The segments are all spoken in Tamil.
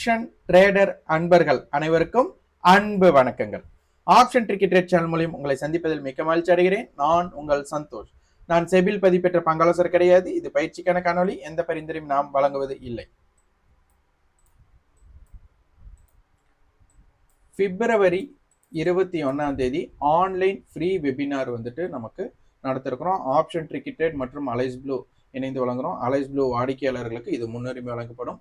ஆப்ஷன் ட்ரேடர் அன்பர்கள் அனைவருக்கும் அன்பு வணக்கங்கள். ஆப்ஷன் டிக்கெட் ரேட் சேனல் மூலியம் உங்களை சந்திப்பதில் மிக்க மகிழ்ச்சி அடைகிறேன். நான் உங்கள் சந்தோஷ். நான் செபில் பதிப்பெற்ற பங்காலோசர் கிடையாது. இது பயிற்சிக்கான காணொலி எந்த பரிந்துரையும் நாம் வழங்குவது இல்லை. பிப்ரவரி இருபத்தி ஒன்றாம் தேதி ஆன்லைன் ஃப்ரீ வெபினார் வந்துட்டு நமக்கு நடத்திருக்கிறோம். ஆப்ஷன் டிக்கெட் மற்றும் அலைஸ் ப்ளூ இணைந்து வழங்குகிறோம் அலைஸ் ப்ளூ வாடிக்கையாளர்களுக்கு இது முன்னுரிமை வழங்கப்படும்.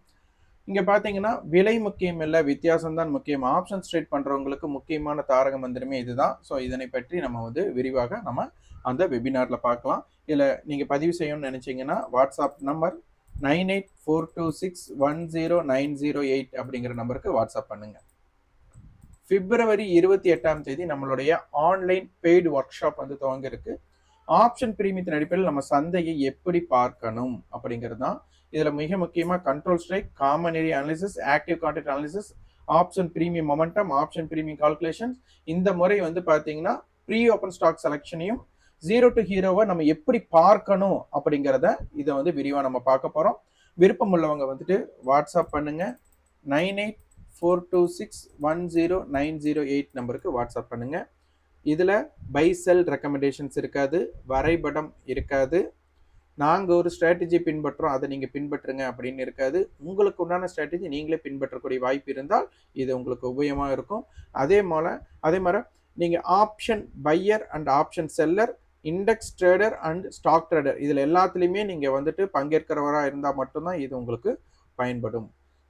இங்கே பார்த்தீங்கன்னா விலை முக்கியம் இல்லை வித்தியாசம்தான் முக்கியம். ஆப்ஷன் ட்ரேட் பண்ணுறவங்களுக்கு முக்கியமான தாரக மந்திரமே இதுதான். ஸோ இதனை பற்றி நம்ம வந்து விரிவாக நம்ம அந்த வெபினாரில் பார்க்கலாம். இல்லை நீங்கள் பதிவு செய்யணும்னு நினச்சிங்கன்னா WhatsApp number nine eight four two six one zero nine zero eight அப்படிங்கிற நம்பருக்கு வாட்ஸ்அப் பண்ணுங்கள் பிப்ரவரி இருபத்தி எட்டாம் தேதி நம்மளுடைய ஆன்லைன் பெய்டு ஒர்க் ஷாப் வந்து துவங்கிருக்கு ஆப்ஷன் பிரீமியத்தின் அடிப்படையில் நம்ம சந்தையை எப்படி பார்க்கணும் அப்படிங்கிறது தான் இதில் மிக முக்கியமாக control strike common area analysis active contact analysis option premium momentum option premium calculations இந்த முறை வந்து பார்த்தீங்கன்னா ப்ரீ ஓப்பன் ஸ்டாக் செலெக்ஷனையும் ஜீரோ டு ஹீரோவை நம்ம எப்படி பார்க்கணும் அப்படிங்கிறத இதை வந்து விரிவாக நம்ம பார்க்க போகிறோம் விருப்பம் உள்ளவங்க வந்துட்டு வாட்ஸ்அப் பண்ணுங்க. Nine eight four two six one zero nine zero eight நம்பருக்கு வாட்ஸ்அப் பண்ணுங்க. இதில் பை செல் ரெக்கமெண்டேஷன்ஸ் இருக்காது வரைபடம் இருக்காது. நாங்கள் ஒரு ஸ்ட்ராட்டஜி பின்பற்றுறோம் அதை நீங்கள் பின்பற்றுங்க அப்படின்னு இருக்காது. உங்களுக்கு உண்டான ஸ்ட்ராட்டஜி நீங்களே பின்பற்றக்கூடிய வாய்ப்பு இருந்தால் இது உங்களுக்கு உபயோகமாக இருக்கும். அதே போல் அதே மாதிரி நீங்கள் option buyer and option seller index trader and stock trader இதில் எல்லாத்துலேயுமே நீங்கள் வந்துட்டு பங்கேற்கிறவராக இருந்தால் மட்டும்தான் இது உங்களுக்கு பயன்படும்.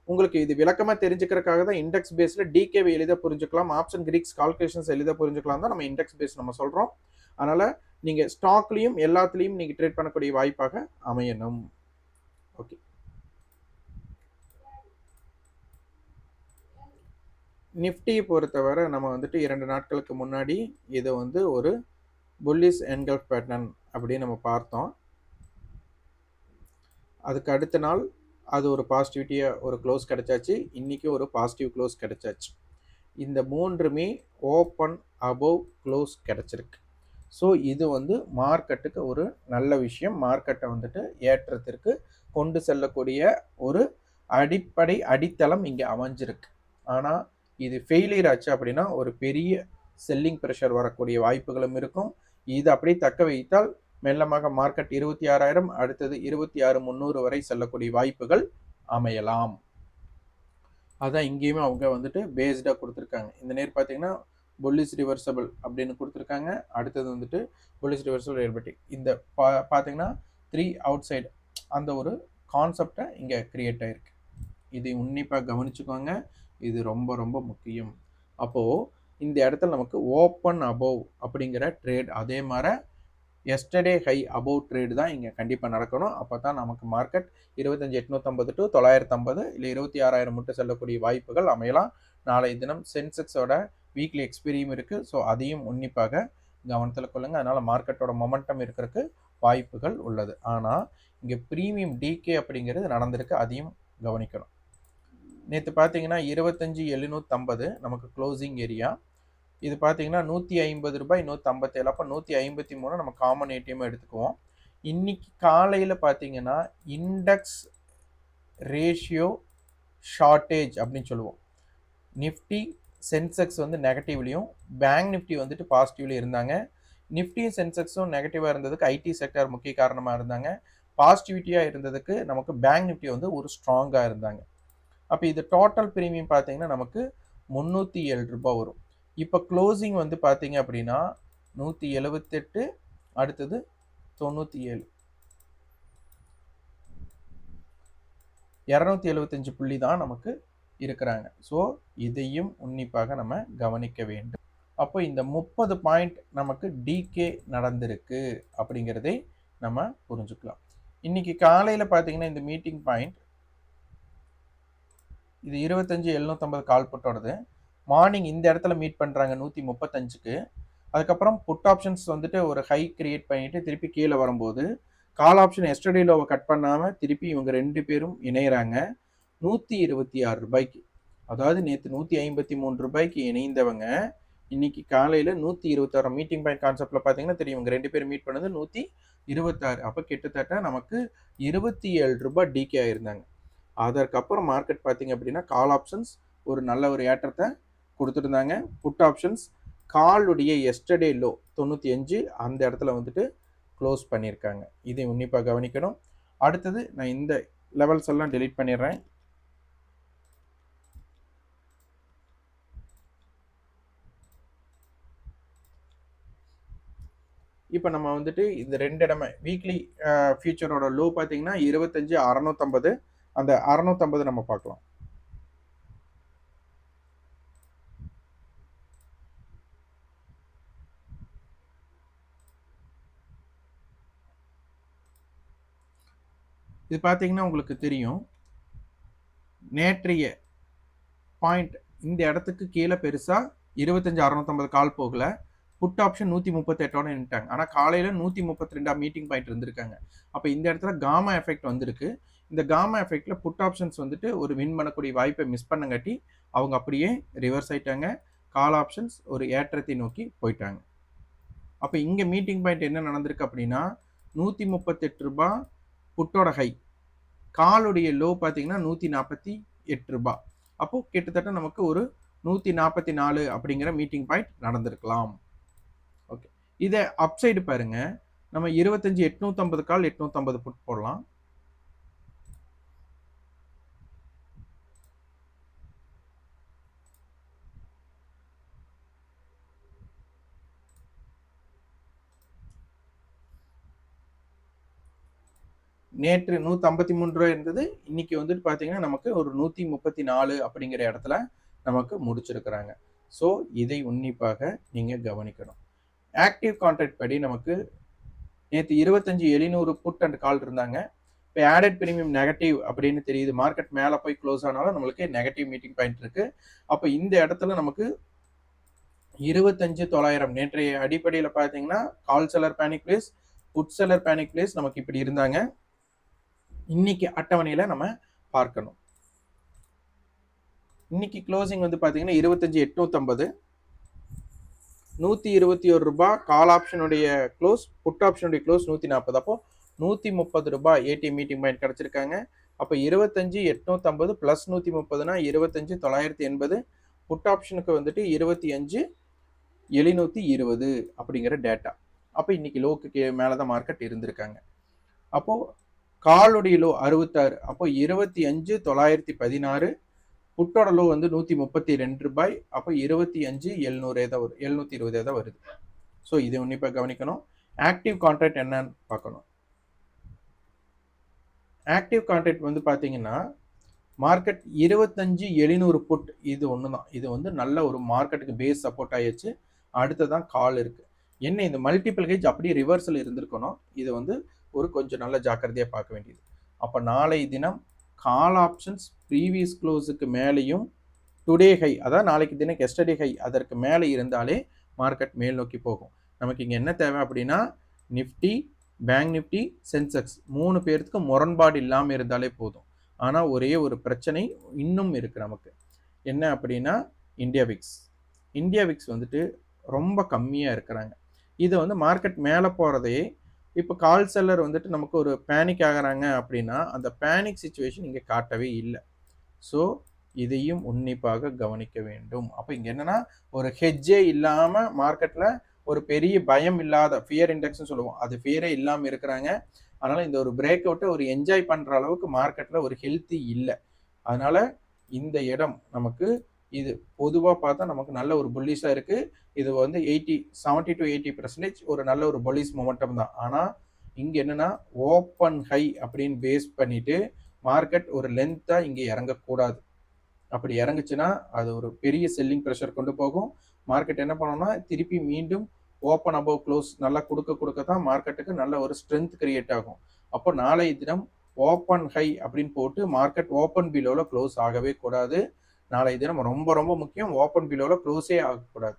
உங்களுக்கு இது விளக்கமாக தெரிஞ்சுக்கிறதுக்காக தான் இண்டெக்ஸ் பேஸில் டிகேவை எளிதாக புரிஞ்சுக்கலாம். ஆப்ஷன் கிரீக்ஸ் கால்குலேஷன்ஸ் எளிதாக புரிஞ்சுக்கலாம் தான் நம்ம இண்டெக்ஸ் பேஸ் நம்ம சொல்கிறோம் அதனால் நீங்கள் ஸ்டாக்லேயும் எல்லாத்துலேயும் நீங்கள் ட்ரேட் பண்ணக்கூடிய வாய்ப்பாக அமையணும். ஓகே நிஃப்டியை பொறுத்தவரை நம்ம வந்துட்டு இரண்டு நாட்களுக்கு முன்னாடி இதை வந்து ஒரு புல்லிஸ் என்கல்ஃப் பேட்டர்ன் அப்படின்னு நம்ம பார்த்தோம். அதுக்கு அடுத்த நாள் அது ஒரு பாசிட்டிவிட்டியாக ஒரு க்ளோஸ் கிடச்சாச்சு. இன்றைக்கி ஒரு பாசிட்டிவ் க்ளோஸ் கிடச்சாச்சு. இந்த மூன்றுமே ஓப்பன் அபவ் க்ளோஸ் கிடச்சிருக்கு. ஸோ இது வந்து மார்க்கெட்டுக்கு ஒரு நல்ல விஷயம். மார்க்கெட்டை வந்துட்டு ஏற்றத்திற்கு கொண்டு செல்லக்கூடிய ஒரு அடிப்படை அடித்தளம் இங்கே அமைஞ்சிருக்கு. ஆனால் இது ஃபெயிலியர் ஆச்சு அப்படின்னா ஒரு பெரிய செல்லிங் ப்ரெஷர் வரக்கூடிய வாய்ப்புகளும் இருக்கும். இது அப்படியே தக்க வைத்தால் மெல்லமாக மார்க்கெட் இருபத்தி ஆறாயிரம் அடுத்தது இருபத்தி ஆறு முந்நூறு வரை செல்லக்கூடிய வாய்ப்புகள் அமையலாம். அதான் இங்கேயுமே அவங்க வந்துட்டு பேஸ்டாக கொடுத்துருக்காங்க. இந்த நேர் பார்த்தீங்கன்னா புல்லிஸ் ரிவர்சபிள் அப்படின்னு கொடுத்துருக்காங்க. அடுத்தது வந்துட்டு புல்லிஸ் ரிவர்சபிள் ஏற்பட்டி இந்த பா பார்த்தீங்கன்னா த்ரீ அவுட் சைடு அந்த ஒரு கான்செப்டை இங்கே க்ரியேட் ஆகிருக்கு இதை உன்னிப்பாக கவனிச்சுக்கோங்க. இது ரொம்ப ரொம்ப முக்கியம். அப்போது இந்த இடத்துல நமக்கு ஓப்பன் அபோவ் அப்படிங்கிற ட்ரேட் அதே மாதிரி எஸ்டர்டே ஹை அபவ் ட்ரேடு தான் இங்கே கண்டிப்பாக நடக்கணும். அப்போ தான் நமக்கு மார்க்கெட் இருபத்தஞ்சி எட்நூற்றம்பது டு தொள்ளாயிரத்து ஐம்பது இல்லை இருபத்தி ஆறாயிரம் மட்டும் செல்லக்கூடிய வாய்ப்புகள் அமையலாம். நாளை தினம் சென்செக்ஸோட வீக்லி எக்ஸ்பீரியும் இருக்குது ஸோ அதையும் உன்னிப்பாக கவனத்தில் கொள்ளுங்கள் அதனால் மார்க்கெட்டோட மொமெண்டம் இருக்கிறதுக்கு வாய்ப்புகள் உள்ளது. ஆனால் இங்கே ப்ரீமியம் டிகே அப்படிங்கிறது நடந்திருக்கு. அதையும் கவனிக்கணும். நேற்று பார்த்தீங்கன்னா இருபத்தஞ்சி எழுநூற்றம்பது நமக்கு க்ளோசிங் ஏரியா இது பார்த்தீங்கன்னா நூற்றி ஐம்பது ரூபாய் நூற்றம்பத்தேழு அப்போ நூற்றி ஐம்பத்தி மூணு நம்ம காமன் ஏடிஎம் எடுத்துக்குவோம். இன்னைக்கு காலையில் பார்த்தீங்கன்னா இண்டெக்ஸ் ரேஷியோ ஷார்ட்டேஜ் அப்படின்னு சொல்லுவோம். நிஃப்டி சென்செக்ஸ் வந்து நெகட்டிவ்லையும் பேங்க் நிஃப்டி வந்துட்டு பாசிட்டிவ்லையும் இருந்தாங்க. நிஃப்டியும் சென்செக்ஸும் நெகட்டிவாக இருந்ததுக்கு ஐடி செக்டர் முக்கிய காரணமாக இருந்தாங்க. பாசிட்டிவிட்டியாக இருந்ததுக்கு நமக்கு பேங்க் நிஃப்டி வந்து ஒரு ஸ்ட்ராங்காக இருந்தாங்க. அப்போ இது டோட்டல் ப்ரீமியம் பார்த்தீங்கன்னா நமக்கு முந்நூற்றி ஏழு ரூபாய் வரும். இப்போ க்ளோசிங் வந்து பார்த்தீங்க அப்படின்னா நூற்றி எழுபத்தெட்டு அடுத்தது தொண்ணூற்றி ஏழு. இரநூத்தி எழுபத்தஞ்சு புள்ளி தான் நமக்கு இருக்கிறாங்க. ஸோ இதையும் உன்னிப்பாக நம்ம கவனிக்க வேண்டும். அப்போ இந்த முப்பது பாயிண்ட் நமக்கு டிகே நடந்திருக்கு அப்படிங்கிறதை நம்ம புரிஞ்சுக்கலாம். இன்னைக்கு காலையில் பார்த்தீங்கன்னா இந்த மீட்டிங் பாயிண்ட் இது இருபத்தஞ்சி எழுநூற்றம்பது கால் புட்டோடது. மார்னிங் இந்த இடத்துல மீட் பண்ணுறாங்க நூற்றி முப்பத்தஞ்சுக்கு அதுக்கப்புறம் புட் ஆப்ஷன்ஸ் வந்துட்டு ஒரு ஹை கிரியேட் பண்ணிட்டு திருப்பி கீழே வரும்போது கால் ஆப்ஷன் எஸ்டடியில் லோவை கட் பண்ணாமல் திருப்பி இவங்க ரெண்டு பேரும் இணையிறாங்க. நூற்றி இருபத்தி ஆறு ரூபாய்க்கு. அதாவது நேற்று நூற்றி ஐம்பத்தி மூணு ரூபாய்க்கு இணைந்தவங்க இன்னைக்கு காலையில் நூற்றி இருபத்தாறு மீட்டிங் பாயிண்ட் கான்செப்டில் பார்த்தீங்கன்னா தெரியும். இவங்க ரெண்டு பேரும் மீட் பண்ணது நூற்றி இருபத்தாறு அப்போ கிட்டத்தட்ட நமக்கு இருபத்தி ஏழு ரூபாய் டிகே ஆயிருந்தாங்க. அதற்கப்புறம் மார்க்கெட் பார்த்தீங்க அப்படின்னா கால் ஆப்ஷன்ஸ் ஒரு நல்ல ஒரு ஏற்றத்தை கொடுத்துருந்தாங்க. புட் ஆப்ஷன்ஸ் காலுடைய எஸ்டர்டே லோ தொண்ணூற்றி அஞ்சு அந்த இடத்துல வந்துட்டு க்ளோஸ் பண்ணியிருக்காங்க. இதை உன்னிப்பாக கவனிக்கணும். அடுத்தது நான் இந்த லெவல்ஸ் எல்லாம் டெலீட் பண்ணிடுறேன். இப்போ நம்ம வந்துட்டு இந்த ரெண்டு இடமே வீக்லி ஃபியூச்சரோட லோ பார்த்தீங்கன்னா இருபத்தஞ்சு அறநூற்றம்பது அந்த அறநூற்றம்பது நம்ம பார்க்கலாம். இது பார்த்தீங்கன்னா உங்களுக்கு தெரியும். நேற்றைய பாயிண்ட் இந்த இடத்துக்கு கீழே பெருசாக இருபத்தஞ்சி அறநூற்றம்பது கால் போகலை. புட் ஆப்ஷன் நூற்றி முப்பத்தெட்டோட நின்ட்டாங்க ஆனால் காலையில் நூற்றி முப்பத்தி ரெண்டா மீட்டிங் பாயிண்ட் இருந்திருக்காங்க. அப்போ இந்த இடத்துல காமா எஃபெக்ட் வந்திருக்கு. இந்த காமா எஃபெக்டில் புட் ஆப்ஷன்ஸ் வந்துட்டு ஒரு வின் பண்ணக்கூடிய வாய்ப்பை மிஸ் பண்ணங்காட்டி அவங்க அப்படியே ரிவர்ஸ் ஆயிட்டாங்க. கால் ஆப்ஷன்ஸ் ஒரு ஏற்றத்தை நோக்கி போயிட்டாங்க. அப்போ இங்கே மீட்டிங் பாயிண்ட் என்ன நடந்திருக்கு அப்படின்னா நூற்றி முப்பத்தெட்டு ரூபாய் புட்டோட ஹை. காலுடைய லோ பார்த்தீங்கன்னா நூற்றி நாற்பத்தி எட்டு ரூபாய் அப்போது கிட்டத்தட்ட நமக்கு ஒரு நூற்றி நாற்பத்தி நாலு அப்படிங்கிற மீட்டிங் பாயிண்ட் நடந்திருக்கலாம். இதை அப்சைடு பாருங்க. நம்ம இருபத்தஞ்சி எட்நூற்றம்பது கால் எட்நூற்றம்பது புட் போடலாம். நேற்று நூற்றி ஐம்பத்தி மூணு ரூபா இருந்தது. இன்னைக்கு வந்துட்டு பார்த்தீங்கன்னா நமக்கு ஒரு நூற்றி முப்பத்தி நாலு அப்படிங்கிற இடத்துல நமக்கு முடிச்சிருக்கிறாங்க. ஸோ இதை உன்னிப்பாக நீங்கள் கவனிக்கணும். ஆக்டிவ் கான்ட்ராக்ட் படி நமக்கு நேற்று இருபத்தஞ்சி எழுநூறு புட் அண்ட் கால் இருந்தாங்க. இப்போ ஆடட் பிரீமியம் நெகட்டிவ் அப்படின்னு தெரியுது. மார்க்கெட் மேலே போய் க்ளோஸ் ஆனாலும் நம்மளுக்கு நெகட்டிவ் மீட்டிங் பாயிண்ட் இருக்கு. அப்போ இந்த இடத்துல நமக்கு இருபத்தஞ்சு தொள்ளாயிரம். நேற்றைய அடிப்படையில் பார்த்தீங்கன்னா call seller panic place put seller panic place நமக்கு இப்படி இருந்தாங்க. இன்னைக்கு அட்டவணையில் நம்ம பார்க்கணும். இன்னைக்கு க்ளோசிங் வந்து பார்த்தீங்கன்னா இருபத்தஞ்சி எட்நூற்றம்பது நூற்றி இருபத்தி ஒரு ரூபாய் கால் ஆப்ஷனுடைய க்ளோஸ் புட் ஆப்ஷனுடைய க்ளோஸ் நூற்றி நாற்பது. அப்போ நூற்றி முப்பது ரூபாய் ஏடிஎம் மீட்டிங் பாயிண்ட் கிடச்சிருக்காங்க. அப்போ இருபத்தஞ்சி எட்நூற்றம்பது ப்ளஸ் நூற்றி முப்பதுனா இருபத்தஞ்சி தொள்ளாயிரத்தி எண்பது. புட் ஆப்ஷனுக்கு வந்துட்டு இருபத்தி அஞ்சு எழுநூற்றி இருபது அப்படிங்கிற டேட்டா அப்போ இன்னைக்கு லோக்கு மேலே தான் மார்க்கெட் இருந்திருக்காங்க. அப்போது காலுடைய லோ அறுபத்தாறு. அப்போ இருபத்தி அஞ்சு தொள்ளாயிரத்தி பதினாறு. புட்டோட லோ வந்து நூற்றி முப்பத்தி ரெண்டு ரூபாய் அப்போ இருபத்தி அஞ்சு எழுநூறு தான் வரும் எழுநூற்றி இருபது தான் வருது. ஸோ இது உன்னிப்பாக கவனிக்கணும். ஆக்டிவ் கான்ட்ராக்ட் என்னன்னு பார்க்கணும். ஆக்டிவ் கான்ட்ராக்ட் வந்து பார்த்தீங்கன்னா மார்க்கெட் இருபத்தஞ்சு எழுநூறு புட் இது ஒன்று தான் இது வந்து நல்ல ஒரு மார்க்கெட்டுக்கு பேஸ் சப்போர்ட் ஆயிடுச்சு. அடுத்ததான் கால் இருக்குது என்ன இந்த மல்டிபிள் ஹேஜ் அப்படியே ரிவர்சல் இருந்திருக்கணும். இது வந்து ஒரு கொஞ்சம் நல்ல ஜாக்கிரதையாக பார்க்க வேண்டியது. அப்போ நாளை தினம் கால் ஆப்ஷன்ஸ் ப்ரீவியஸ் க்ளோஸுக்கு மேலேயும் டுடே ஹை அதாவது நாளைக்கு தினம் எஸ்டர்டே ஹை அதற்கு மேலே இருந்தாலே மார்க்கெட் மேல் நோக்கி போகும். நமக்கு இங்கே என்ன தேவை அப்படின்னா நிஃப்டி பேங்க் நிஃப்டி சென்செக்ஸ் மூணு பேர்த்துக்கு முரண்பாடு இல்லாமல் இருந்தாலே போதும். ஆனால் ஒரே ஒரு பிரச்சனை இன்னும் இருக்குது நமக்கு. என்ன அப்படின்னா இந்தியா விக்ஸ் இந்தியா விக்ஸ் வந்துட்டு ரொம்ப கம்மியாக இருக்கிறாங்க. இதை வந்து மார்க்கெட் மேலே போகிறதையே இப்போ கால் செல்லர் வந்துட்டு நமக்கு ஒரு பேனிக் ஆகிறாங்க அப்படின்னா அந்த பேனிக் சுச்சுவேஷன் இங்கே காட்டவே இல்லை. ஸோ இதையும் உன்னிப்பாக கவனிக்க வேண்டும். அப்போ இங்கே என்னென்னா ஒரு ஹெஜ்ஜே இல்லாமல் மார்க்கெட்டில் ஒரு பெரிய பயம் இல்லாத ஃபியர் இண்டெக்ஸ்னு சொல்லுவோம். அது ஃபியரே இல்லாமல் இருக்கிறாங்க. அதனால் இந்த ஒரு பிரேக் அவுட்டை ஒரு என்ஜாய் பண்ணுற அளவுக்கு மார்க்கெட்டில் ஒரு ஹெல்த்தி இல்லை. அதனால் இந்த இடம் நமக்கு இது பொதுவாக பார்த்தா நமக்கு நல்ல ஒரு புல்லிஷாக இருக்குது இது வந்து eighty seventy to eighty percentage ஒரு நல்ல ஒரு புல்லிஷ் மொமெண்டம் தான். ஆனால் இங்கே என்னென்னா ஓப்பன் ஹை அப்படின்னு பேஸ் பண்ணிவிட்டு மார்க்கெட் ஒரு லென்த்தாக இங்கே இறங்கக்கூடாது. அப்படி இறங்குச்சுன்னா அது ஒரு பெரிய செல்லிங் ப்ரெஷர் கொண்டு போகும். மார்க்கெட் என்ன பண்ணோம்னா திருப்பி மீண்டும் ஓப்பன் அபவ் க்ளோஸ் நல்லா கொடுக்க கொடுக்க தான் மார்க்கெட்டுக்கு நல்ல ஒரு ஸ்ட்ரென்த் கிரியேட் ஆகும். அப்போ நாளைய தினம் ஓப்பன் ஹை அப்படின்னு போட்டு மார்க்கெட் ஓப்பன் பிலோவில் க்ளோஸ் ஆகவே கூடாது. நாளை தினம் ரொம்ப ரொம்ப முக்கியம். ஓப்பன் பிலோவில் க்ளோஸே ஆகக்கூடாது.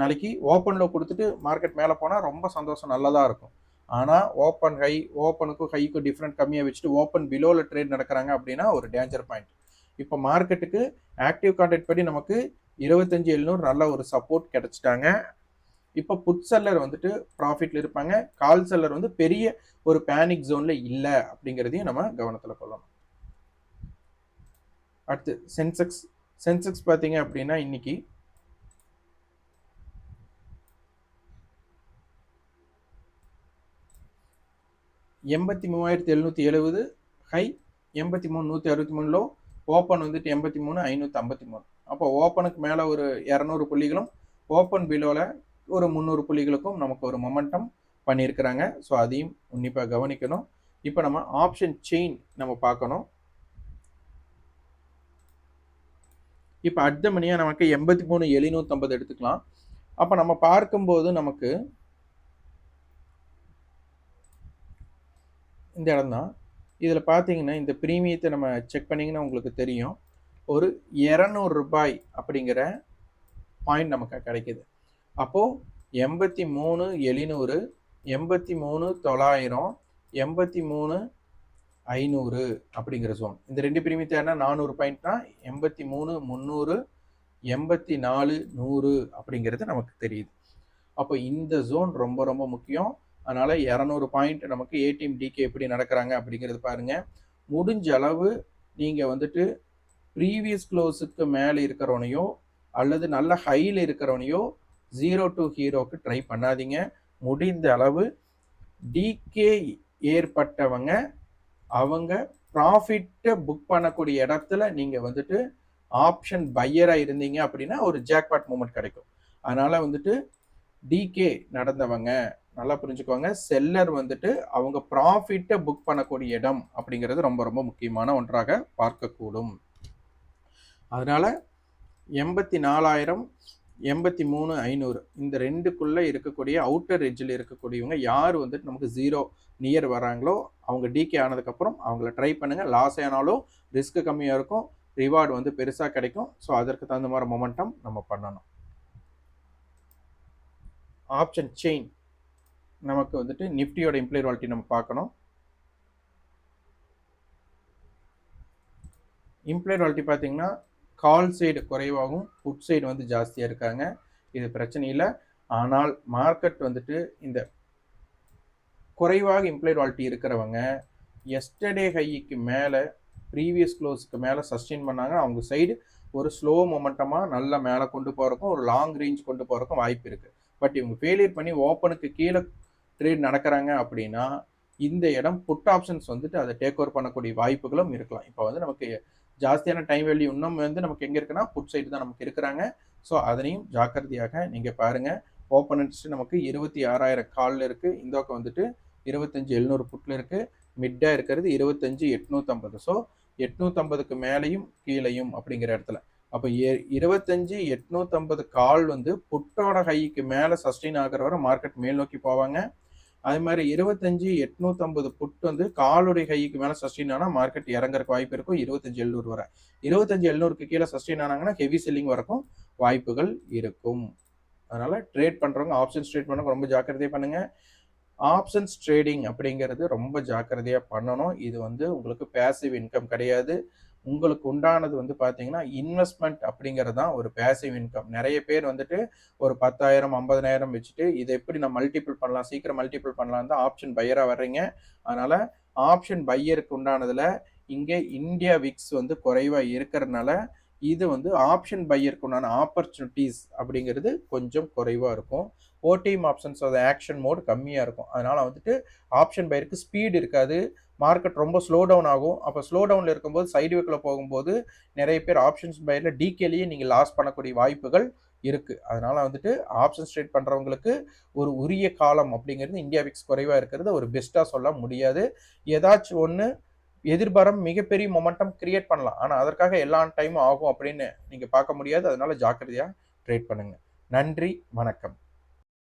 நாளைக்கு ஓப்பனில் கொடுத்துட்டு மார்க்கெட் மேலே போனால் ரொம்ப சந்தோஷம் நல்லதாக இருக்கும். ஆனால் ஓப்பன் ஹை ஓப்பனுக்கும் ஹைக்கும் டிஃப்ரெண்ட் கம்மியாக வச்சுட்டு ஓப்பன் பிலோவில் ட்ரேட் நடக்கிறாங்க அப்படின்னா ஒரு டேஞ்சர் பாயிண்ட் இப்போ மார்க்கெட்டுக்கு ஆக்டிவ் கான்ட்ராக்ட் படி நமக்கு இருபத்தஞ்சி எழுநூறு நல்ல ஒரு சப்போர்ட் கிடச்சிட்டாங்க. இப்போ புட் செல்லர் வந்துட்டு ப்ராஃபிட்டில் இருப்பாங்க. கால் செல்லர் வந்து பெரிய ஒரு பேனிக் ஜோனில் இல்லை அப்படிங்கிறதையும் நம்ம கவனத்தில் கொள்ளணும். அடுத்து சென்செக்ஸ் சென்செக்ஸ் பார்த்தீங்க அப்படின்னா இன்னைக்கு எண்பத்தி மூவாயிரத்தி எழுநூற்றி எழுபது ஹை எண்பத்தி மூணு நூற்றி அறுபத்தி மூணுலோ ஓப்பன் வந்துட்டு எண்பத்தி மூணு ஐநூற்றி ஐம்பத்தி மூணு. அப்போ ஓப்பனுக்கு மேலே ஒரு இரநூறு புள்ளிகளும் ஓப்பன் பிலோவில் ஒரு முந்நூறு புள்ளிகளுக்கும் நமக்கு ஒரு மொமெண்டம் பண்ணியிருக்கிறாங்க. ஸோ அதையும் உன்னிப்பாக கவனிக்கணும். இப்போ நம்ம ஆப்ஷன் செயின் நம்ம பார்க்கணும். இப்போ அடுத்த மணியாக நமக்கு எண்பத்தி மூணு எழுநூற்றம்பது எடுத்துக்கலாம். அப்போ நம்ம பார்க்கும்போது நமக்கு இந்த இடம் தான். இதில் பார்த்தீங்கன்னா இந்த ப்ரீமியத்தை நம்ம செக் பண்ணிங்கன்னா உங்களுக்கு தெரியும். ஒரு இரநூறு ரூபாய் அப்படிங்கிற பாயிண்ட் நமக்கு கிடைக்கிது. அப்போது எண்பத்தி மூணு எழுநூறு எண்பத்தி மூணு தொள்ளாயிரம் எண்பத்தி மூணு ஐநூறு அப்படிங்கிற ஜோன் இந்த ரெண்டு பிரிமித்து நானூறு பாயிண்ட்னா எண்பத்தி மூணு முந்நூறு எண்பத்தி நாலு நூறு அப்படிங்கிறது நமக்கு தெரியுது. அப்போ இந்த ஜோன் ரொம்ப ரொம்ப முக்கியம். அதனால் இரநூறு பாயிண்ட் நமக்கு ஏடிஎம் டிகே எப்படி நடக்கிறாங்க அப்படிங்கிறது பாருங்கள் முடிஞ்ச அளவு நீங்கள் வந்துட்டு ப்ரீவியஸ் க்ளோஸுக்கு மேலே இருக்கிறவனையோ அல்லது நல்ல ஹையில் இருக்கிறவனையோ ஜீரோ டு ஹீரோக்கு ட்ரை பண்ணாதீங்க. முடிந்த அளவு டிகே ஏற்பட்டவங்க அவங்க ப்ராஃபிட்டை புக் பண்ணக்கூடிய இடத்துல நீங்கள் வந்துட்டு ஆப்ஷன் பையராக இருந்தீங்க அப்படின்னா ஒரு ஜாக்பாட் மூமெண்ட் கிடைக்கும். அதனால் வந்துட்டு டிகே நடந்தவங்க நல்லா புரிஞ்சுக்கோங்க. செல்லர் வந்துட்டு அவங்க ப்ராஃபிட்டை புக் பண்ணக்கூடிய இடம் அப்படிங்கிறது ரொம்ப ரொம்ப முக்கியமான ஒன்றாக பார்க்கக்கூடும். அதனால் எண்பத்தி நாலாயிரம் எண்பத்தி மூணு ஐநூறு. இந்த ரெண்டுக்குள்ளே இருக்கக்கூடிய அவுட்டர் எட்ஜில் இருக்கக்கூடியவங்க யார் வந்துட்டு நமக்கு ஜீரோ நியர் வராங்களோ அவங்க டிகே ஆனதுக்கப்புறம் அவங்கள ட்ரை பண்ணுங்கள் லாஸ் ஆனாலும் ரிஸ்க் கம்மியாக இருக்கும். ரிவார்டு வந்து பெருசாக கிடைக்கும். ஸோ அதற்கு தகுந்த மாதிரி மொமெண்டம் நம்ம பண்ணணும். ஆப்ஷன் செயின் நமக்கு வந்துட்டு நிஃப்டியோட இம்ப்ளாய் வாலிட்டி நம்ம பார்க்கணும். இம்ப்ளையர் வாலிட்டி பார்த்தீங்கன்னா கால் சைடு குறைவாகவும் புட் சைடு வந்து ஜாஸ்தியாக இருக்காங்க. இது பிரச்சனை இல்லை. ஆனால் மார்க்கெட் வந்துட்டு இந்த குறைவாக இம்ப்ளாய்ட் வாலிட்டி இருக்கிறவங்க எஸ்டர்டே ஹைக்கு மேலே ப்ரீவியஸ் க்ளோஸ்க்கு மேலே சஸ்டெயின் பண்ணாங்க. அவங்க சைடு ஒரு ஸ்லோ மொமெண்டமாக நல்லா மேலே கொண்டு போகிறக்கும் ஒரு லாங் ரேஞ்ச் கொண்டு போகிறக்கும் வாய்ப்பு இருக்குது பட் இவங்க ஃபெயிலியர் பண்ணி ஓப்பனுக்கு கீழே ட்ரேட் நடக்கிறாங்க அப்படின்னா இந்த இடம் புட் ஆப்ஷன்ஸ் வந்துட்டு அதை டேக் ஓவர் பண்ணக்கூடிய வாய்ப்புகளும் இருக்கலாம். இப்போ வந்து நமக்கு ஜாஸ்தியான டைம் வேல்யூ இன்னும் வந்து நமக்கு எங்கே இருக்குன்னா புட் சைடு தான் நமக்கு இருக்கிறாங்க. ஸோ அதனையும் ஜாக்கிரதையாக நீங்கள் பாருங்கள் ஓப்பனன்ஸ் நமக்கு இருபத்தி ஆறாயிரம் காலில் இருக்குது இந்த பக்கம் வந்துட்டு இருபத்தஞ்சி எழுநூறு புட்டில் இருக்குது மிட்டாக இருக்கிறது இருபத்தஞ்சி எட்நூற்றம்பது ஸோ எட்நூற்றம்பதுக்கு மேலேயும் கீழேயும் அப்படிங்கிற இடத்துல. அப்போ இருபத்தஞ்சி எட்நூற்றம்பது கால் வந்து புட்டோட ஹைக்கு மேலே சஸ்டெயின் ஆகிற வரை மார்க்கெட் மேல் நோக்கி போவாங்க. அதே மாதிரி இருபத்தஞ்சு எட்நூத்தம்பது புட் வந்து காலுடைய கைக்கு மேலே சஸ்டெயின் ஆனால் மார்க்கெட் இறங்குறக்கு வாய்ப்பு இருக்கும். இருபத்தஞ்சு எழுநூறு வரை. இருபத்தஞ்சு எழுநூறுக்கு கீழே சஸ்டெயின் ஆனாங்கன்னா ஹெவி செல்லிங் வரக்கும் வாய்ப்புகள் இருக்கும். அதனால ட்ரேட் பண்ணுறவங்க ஆப்ஷன்ஸ் ட்ரேட் பண்ண ரொம்ப ஜாக்கிரதையாக பண்ணுங்க. ஆப்ஷன்ஸ் ட்ரேடிங் அப்படிங்கிறது ரொம்ப ஜாக்கிரதையாக பண்ணணும். இது வந்து உங்களுக்கு பேசிவ் இன்கம் கிடையாது. உங்களுக்கு உண்டானது வந்து பார்த்தீங்கன்னா இன்வெஸ்ட்மெண்ட் அப்படிங்கிறது தான் ஒரு பேசிவ் இன்கம் நிறைய பேர் வந்துட்டு ஒரு பத்தாயிரம் ஐம்பதனாயிரம் வச்சுட்டு இதை எப்படி நான் மல்டிபிள் பண்ணலாம்? சீக்கிரம் மல்டிபிள் பண்ணலாம் தான் ஆப்ஷன் பையராக வர்றீங்க. அதனால் ஆப்ஷன் பையருக்கு உண்டானதில் இங்கே இந்தியா விக்ஸ் வந்து குறைவாக இருக்கிறதுனால இது வந்து ஆப்ஷன் பையருக்கு உண்டான ஆப்பர்ச்சுனிட்டிஸ் அப்படிங்கிறது கொஞ்சம் குறைவாக இருக்கும். ஓடிஎம் ஆப்ஷன்ஸ் அது ஆக்ஷன் மோட் கம்மியாக இருக்கும். அதனால் வந்துட்டு ஆப்ஷன் பயிருக்கு ஸ்பீடு இருக்காது. மார்க்கெட் ரொம்ப ஸ்லோ டவுன் ஆகும். அப்போ ஸ்லோ டவுனில் இருக்கும்போது சைடு வேக்கில் போகும்போது நிறைய பேர் ஆப்ஷன்ஸ் பயிரில் டிகேலேயே நீங்கள் லாஸ் பண்ணக்கூடிய வாய்ப்புகள் இருக்குது அதனால் வந்துட்டு ஆப்ஷன்ஸ் ட்ரேட் பண்ணுறவங்களுக்கு ஒரு உரிய காலம் அப்படிங்கிறது இந்தியா விக்ஸ் குறைவாக இருக்கிறது ஒரு பெஸ்ட்டாக சொல்ல முடியாது. ஏதாச்சும் ஒன்று எதிர்பாரம் மிகப்பெரிய மொமெண்டம் கிரியேட் பண்ணலாம். ஆனால் அதற்காக எல்லா டைமும் ஆகும் அப்படின்னு நீங்கள் பார்க்க முடியாது. அதனால் ஜாக்கிரதையாக ட்ரேட் பண்ணுங்கள் நன்றி வணக்கம்.